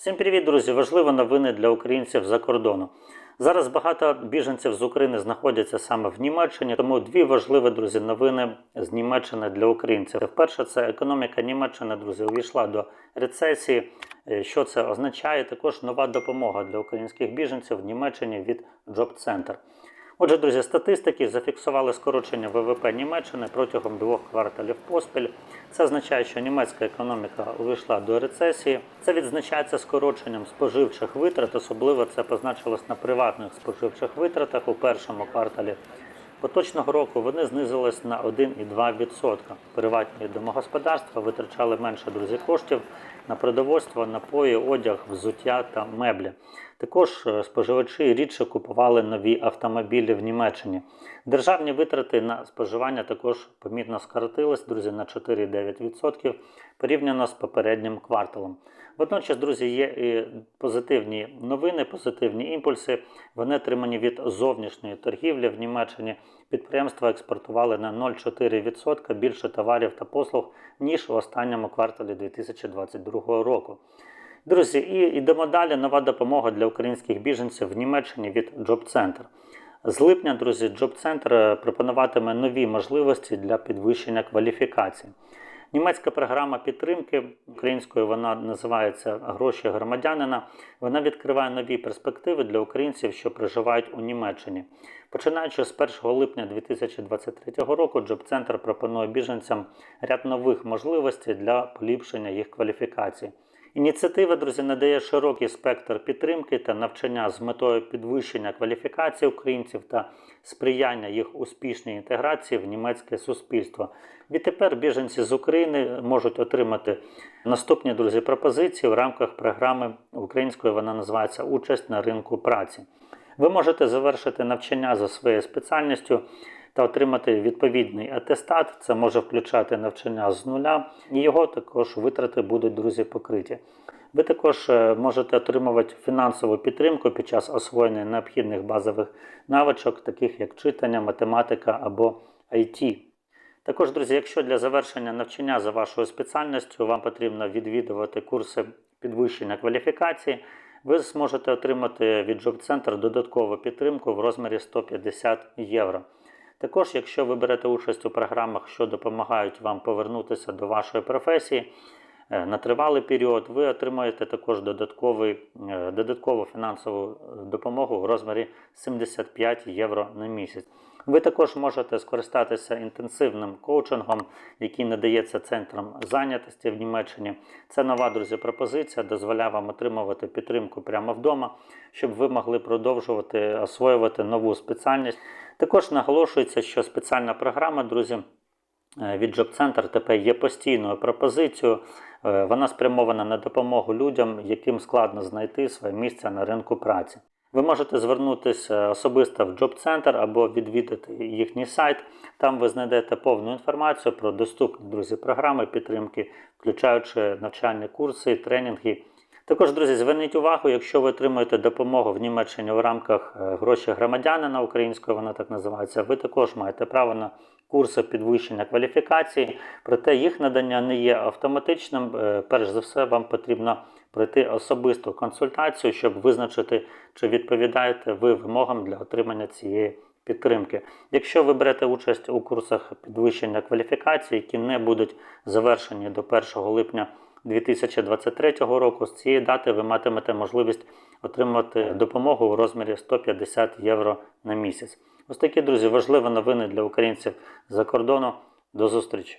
Всім привіт, друзі! Важливі новини для українців за кордону. Зараз багато біженців з України знаходяться саме в Німеччині, тому дві важливі друзі новини з Німеччини для українців. Перше, це економіка Німеччини, друзі, увійшла до рецесії. Е, Що це означає? Також нова допомога для українських біженців в Німеччині від Job Center. Отже, друзі, статистики зафіксували скорочення ВВП Німеччини протягом двох кварталів поспіль. Це означає, що німецька економіка увійшла до рецесії. Це відзначається скороченням споживчих витрат, особливо це позначилось на приватних споживчих витратах у першому кварталі. Поточного року вони знизились на 1,2%. Приватні домогосподарства витрачали менше друзі коштів на продовольство, напої, одяг, взуття та меблі. Також е, споживачі рідше купували нові автомобілі в Німеччині. Державні витрати на споживання також помітно скоротились, друзі, на 4,9% порівняно з попереднім кварталом. Водночас, друзі, є і позитивні новини, позитивні імпульси. Вони отримані від зовнішньої торгівлі в Німеччині. Підприємства експортували на 0,4% більше товарів та послуг ніж у останньому кварталі 2022 року. Друзі, і йдемо далі. Нова допомога для українських біженців в Німеччині від Job Center. З липня, друзі, Job Center пропонуватиме нові можливості для підвищення кваліфікації. Німецька програма підтримки українською вона називається Гроші громадянина. Вона відкриває нові перспективи для українців, що проживають у Німеччині. Починаючи з 1 липня 2023 року, Job Center пропонує біженцям ряд нових можливостей для поліпшення їх кваліфікації. Ініціатива, друзі, надає широкий спектр підтримки та навчання з метою підвищення кваліфікації українців та сприяння їх успішній інтеграції в німецьке суспільство. Відтепер біженці з України можуть отримати наступні друзі пропозиції в рамках програми української. Вона називається Участь на ринку праці. Ви можете завершити навчання за своєю спеціальністю та отримати відповідний атестат. Це може включати навчання з нуля, і його також витрати будуть друзі покриті. Ви також е, можете отримувати фінансову підтримку під час освоєння необхідних базових навичок, таких як читання, математика або IT. Також, друзі, якщо для завершення навчання за вашою спеціальністю вам потрібно відвідувати курси підвищення кваліфікації, ви зможете отримати від Job Center додаткову підтримку в розмірі 150 євро. Також, якщо ви берете участь у програмах, що допомагають вам повернутися до вашої професії на тривалий період, ви отримаєте також додатковий, е, додаткову фінансову е, допомогу в розмірі 75 євро на місяць. Ви також можете скористатися інтенсивним коучингом, який надається центром зайнятості в Німеччині. Це нова друзі пропозиція, дозволяє вам отримувати підтримку прямо вдома, щоб ви могли продовжувати освоювати нову спеціальність. Також наголошується, що спеціальна програма, друзі, е, від Job Center тепер є постійною пропозицією. Е, Вона спрямована на допомогу людям, яким складно знайти своє місце на ринку праці. Ви можете звернутися особисто в Job Center або відвідати їхній сайт. Там ви знайдете повну інформацію про доступні друзі програми підтримки, включаючи навчальні курси, тренінги. Також, друзі, зверніть увагу, якщо ви отримуєте допомогу в Німеччині в рамках е, гроші громадянина української, вона так називається, ви також маєте право на курси підвищення кваліфікації, проте їх надання не є автоматичним. Е, Перш за все, вам потрібно пройти особисту консультацію, щоб визначити, чи відповідаєте ви вимогам для отримання цієї підтримки. Якщо ви берете участь у курсах підвищення кваліфікації, які не будуть завершені до 1 липня 2023 року, з цієї дати ви матимете можливість отримати допомогу у розмірі 150 євро на місяць. Ось такі, друзі, важливі новини для українців за кордону. До зустрічі!